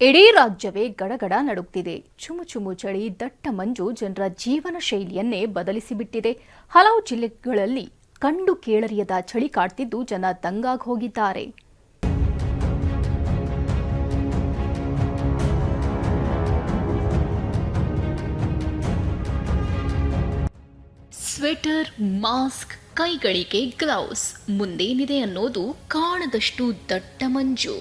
ಇಡೀ ರಾಜ್ಯವೇ ಗಡಗಡ ನಡುಗ್ತಿದೆ. ಚುಮು ಚುಮು ಚಳಿ, ದಟ್ಟ ಮಂಜು ಜನರ ಜೀವನ ಶೈಲಿಯನ್ನೇ ಬದಲಿಸಿಬಿಟ್ಟಿದೆ. ಹಲವು ಜಿಲ್ಲೆಗಳಲ್ಲಿ ಕಂಡು ಕೇಳರಿಯದ ಚಳಿ ಕಾಡ್ತಿದ್ದು ಜನ ದಂಗಾಗಿ ಹೋಗಿದ್ದಾರೆ. ಸ್ವೆಟರ್ ಮಾಸ್ಕ್ ಕೈಗಳಿಗೆ ಗ್ಲೌಸ್. ಮುಂದೇನಿದೆ ಅನ್ನೋದು ಕಾಣದಷ್ಟು ದಟ್ಟ ಮಂಜು.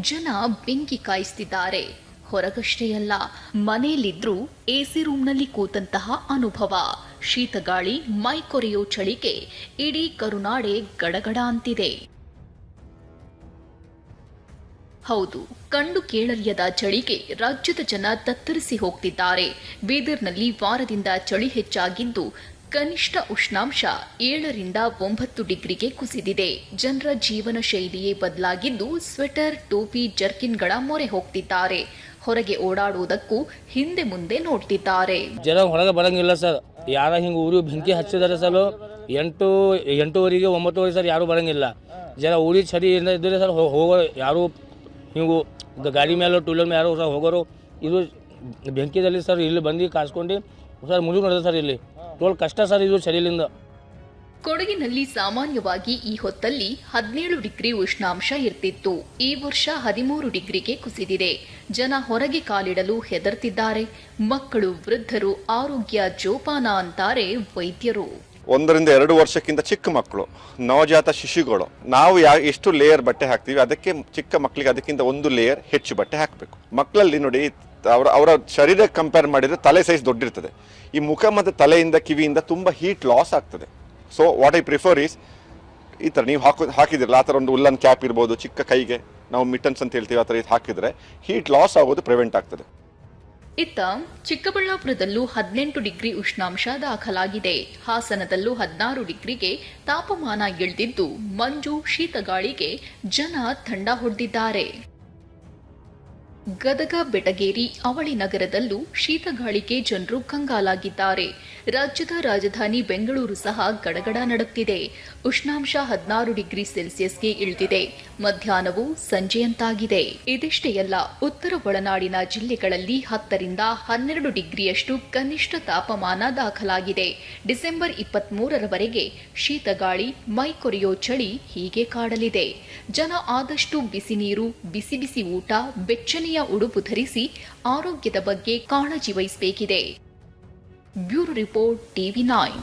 ಜನ ಬೆಂಕಿ ಕಾಯಿಸ್ತಿದ್ದಾರೆ. ಹೊರಗಷ್ಟೇ ಅಲ್ಲ, ಮನೆಯಲ್ಲಿದ್ರೂ ಎಸಿ ರೂಮ್ನಲ್ಲಿ ಕೂತಂತಹ ಅನುಭವ. ಶೀತಗಾಳಿ ಮೈ ಕೊರೆಯೋ ಚಳಿಗೆ ಇಡೀ ಕರುನಾಡೆ ಗಡಗಡ ಅಂತಿದೆ. ಹೌದು, ಕಂಡು ಕೇಳರಿಯದ ಚಳಿಗೆ ರಾಜ್ಯದ ಜನ ತತ್ತರಿಸಿ ಹೋಗ್ತಿದ್ದಾರೆ. ಬೀದರ್ನಲ್ಲಿ ವಾರದಿಂದ ಚಳಿ ಹೆಚ್ಚಾಗಿದ್ದು ಕನಿಷ್ಠ ಉಷ್ಣಾಂಶ ಏಳರಿಂದ ಒಂಬತ್ತು ಡಿಗ್ರಿಗೆ ಕುಸಿದಿದೆ. ಜನರ ಜೀವನ ಶೈಲಿಯೇ ಬದಲಾಗಿದ್ದು ಸ್ವೆಟರ್, ಟೋಪಿ, ಜರ್ಕಿನ್ಗಳ ಮೊರೆ ಹೋಗ್ತಿದ್ದಾರೆ. ಹೊರಗೆ ಓಡಾಡುವುದಕ್ಕೂ ಹಿಂದೆ ಮುಂದೆ ನೋಡ್ತಿದ್ದಾರೆ. ಜನ ಹೊರಗೆ ಬರಂಗಿಲ್ಲ ಸರ್. ಯಾರ ಹಿಂಗೆ ಊರು ಬೆಂಕಿ ಹಚ್ಚಿದಾರೆ ಸರ್ ಎಂಟು, ಎಂಟೂವರೆಗೆ ಒಂಬತ್ತುವರೆಗೆ ಸರ್ ಯಾರೂ ಬರಂಗಿಲ್ಲ. ಜನ ಊರಿ ಸರಿ ಇದ್ದರೆ ಸರ್ ಹೋಗೋ ಯಾರು ಹಿಂಗು ಗಾಡಿ ಮೇಲೆ ಟೂ ವೀಲರ್ ಮೇಲೆ ಯಾರು ಸರ್ ಹೋಗೋರು. ಇದು ಬೆಂಕಿದಲ್ಲಿ ಸರ್ ಇಲ್ಲಿ ಬಂದು ಕಾಸ್ಕೊಂಡು ಸರ್ ಮುಳುಗು ನಡೆದ ಸರ್ ಇಲ್ಲಿ. ತೋಲ್ ಕಷ್ಟ ಸರ್ ಇದು ಚಳಿಲಿಂದ ಕೊಡಗಿನಲ್ಲಿ ಸಾಮಾನ್ಯವಾಗಿ ಈ ಹೊತ್ತಲ್ಲಿ ಹದಿನೇಳು ಡಿಗ್ರಿ ಉಷ್ಣಾಂಶ ಇರ್ತಿತ್ತು. ಈ ವರ್ಷ ಹದಿಮೂರು ಡಿಗ್ರಿಗೆ ಕುಸಿದಿದೆ. ಜನ ಹೊರಗೆ ಕಾಲಿಡಲು ಹೆದರ್ತಿದ್ದಾರೆ. ಮಕ್ಕಳು ವೃದ್ಧರು ಆರೋಗ್ಯ ಜೋಪಾನ ಅಂತಾರೆ ವೈದ್ಯರು. ಒಂದರಿಂದ ಎರಡು ವರ್ಷಕ್ಕಿಂತ ಚಿಕ್ಕ ಮಕ್ಕಳು ನವಜಾತ ಶಿಶುಗಳು. ನಾವು ಯಾ ಎಷ್ಟು ಲೇಯರ್ ಬಟ್ಟೆ ಹಾಕ್ತೀವಿ. ಅದಕ್ಕೆ ಚಿಕ್ಕ ಮಕ್ಕಳಿಗೆ ಅದಕ್ಕಿಂತ ಒಂದು ಲೇಯರ್ ಹೆಚ್ಚು ಬಟ್ಟೆ ಹಾಕಬೇಕು. ಮಕ್ಕಳಲ್ಲಿ ನೋಡಿ ಅವರ ಅವರ ಶರೀರಕ್ಕೆ ಕಂಪೇರ್ ಮಾಡಿದರೆ ತಲೆ ಸೈಜ್ ದೊಡ್ಡಿರ್ತದೆ. ಈ ಮುಖ ಮತ್ತು ತಲೆಯಿಂದ, ಕಿವಿಯಿಂದ ತುಂಬ ಹೀಟ್ ಲಾಸ್ ಆಗ್ತದೆ. So what I prefer is ಈ ಥರ ನೀವು ಹಾಕೋ, ಹಾಕಿದಿರಲ್ಲ, ಆ ಥರ ಒಂದು ಉಲ್ಲನ್ ಕ್ಯಾಪ್ ಇರ್ಬೋದು, ಚಿಕ್ಕ ಕೈಗೆ. ನಾವು ಮಿಟನ್ಸ್ ಅಂತ ಹೇಳ್ತೀವಿ, ಆ ಥರ ಇದು ಹಾಕಿದರೆ ಹೀಟ್ ಲಾಸ್ ಆಗೋದು ಪ್ರಿವೆಂಟ್ ಆಗ್ತದೆ. ಇತ್ತ ಚಿಕ್ಕಬಳ್ಳಾಪುರದಲ್ಲೂ ಹದಿನೆಂಟು ಡಿಗ್ರಿ ಉಷ್ಣಾಂಶ ದಾಖಲಾಗಿದೆ. ಹಾಸನದಲ್ಲೂ ಹದಿನಾರು ಡಿಗ್ರಿಗೆ ತಾಪಮಾನ ಇಳಿದಿದ್ದು, ಮಂಜು ಶೀತಗಾಳಿಗೆ ಜನ ತಂಡ ಹೊಡೆದಿದ್ದಾರೆ. ಗದಗ, ಬೆಟಗೇರಿ ಅವಳಿ ನಗರದಲ್ಲೂ ಶೀತಗಾಳಿಗೆ ಜನರು ಕಂಗಾಲಾಗಿದ್ದಾರೆ. ರಾಜ್ಯದ ರಾಜಧಾನಿ ಬೆಂಗಳೂರು ಸಹ ಗಡಗಡ ನಡುತ್ತಿದೆ. ಉಷ್ಣಾಂಶ ಹದಿನಾರು ಡಿಗ್ರಿ ಸೆಲ್ಸಿಯಸ್ಗೆ ಇಳಿದಿದೆ. ಮಧ್ಯಾಹ್ನವೂ ಸಂಜೆಯಂತಾಗಿದೆ. ಇದಿಷ್ಟೇ ಅಲ್ಲ, ಉತ್ತರ ಒಳನಾಡಿನ ಜಿಲ್ಲೆಗಳಲ್ಲಿ ಹತ್ತರಿಂದ ಹನ್ನೆರಡು ಡಿಗ್ರಿಯಷ್ಟು ಕನಿಷ್ಠ ತಾಪಮಾನ ದಾಖಲಾಗಿದೆ. ಡಿಸೆಂಬರ್ ಇಪ್ಪತ್ಮೂರರವರೆಗೆ ಶೀತಗಾಳಿ, ಮೈ ಕೊರೆಯೋ ಚಳಿ ಹೀಗೆ ಕಾಡಲಿದೆ. ಜನ ಆದಷ್ಟು ಬಿಸಿ ನೀರು, ಬಿಸಿ ಬಿಸಿ ಊಟ ಬೆಚ್ಚನೆಯ ಉಡುಪು ಧರಿಸಿ ಆರೋಗ್ಯದ ಬಗ್ಗೆ ಕಾಳಜಿ ವಹಿಸಬೇಕಿದೆ. Bureau report TV nine.